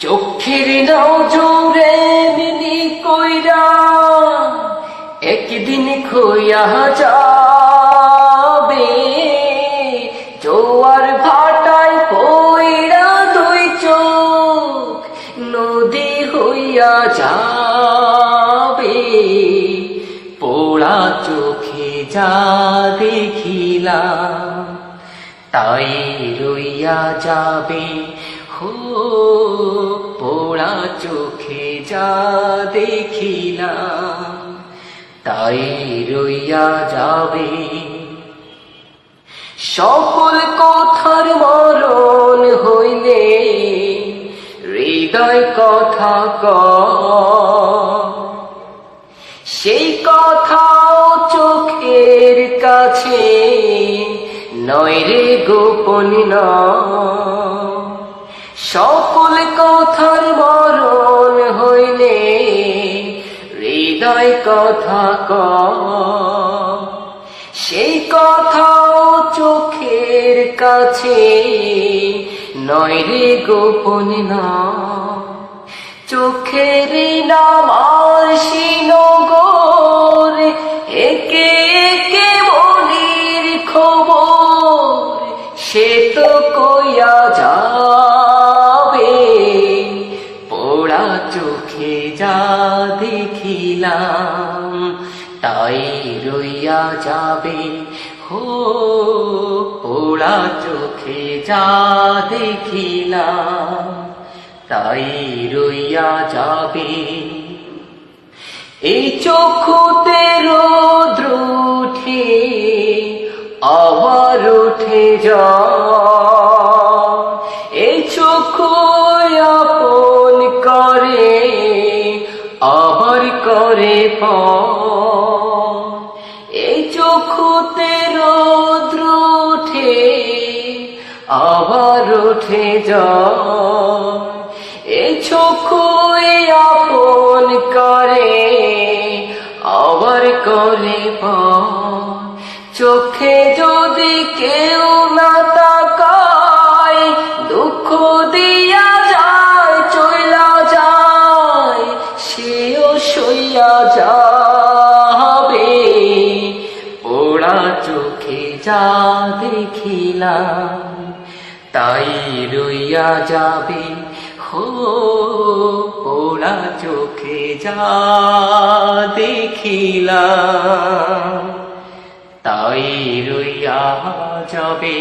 চোখের নজরে মিনি কইরা একদিন খইয়া যাবে। জোয়ার ভাটায় কইরা দুই চোখ নদী হইয়া যাবে। পোড়া চোখে যা দেখিলাম, তাই রইয়া যাবে। হো পোড়া চোখে যা দেখিলাম, তাই রইয়া যাবে সকল কথার মরণ হইলে হৃদয় কথা ক সেই কথাও চোখের কাছে, নয় রে গোপন নয়। সকল কথার বরণ হইলে হৃদয় কথা ক সেই কথাও চোখের কাছে নয় রে গোপন নয়। চোখের নাম আর শিনগর একে একে মনির খবর, সে তো কইয়া যাবে যা দেখিলাম, তাই রইয়া যাবে। হো, পোড়া চোখে যা দেখিলাম, তাই রইয়া যাবে। এই চক্ষুতে রোদ্র উঠে, আবার উঠে যা। এই চক্ষু প এই চক্ষুতে রোদ্র উঠে আবার যা এই চক্ষু আপন করে, আবার করে চোখে যদি কেউ সইয়া যাবে ওরা চোখে যা দেখিলাম, তাই রইয়া যাবে। হো ওরা চোখে যা দেখিলাম, তাই রইয়া যাবে।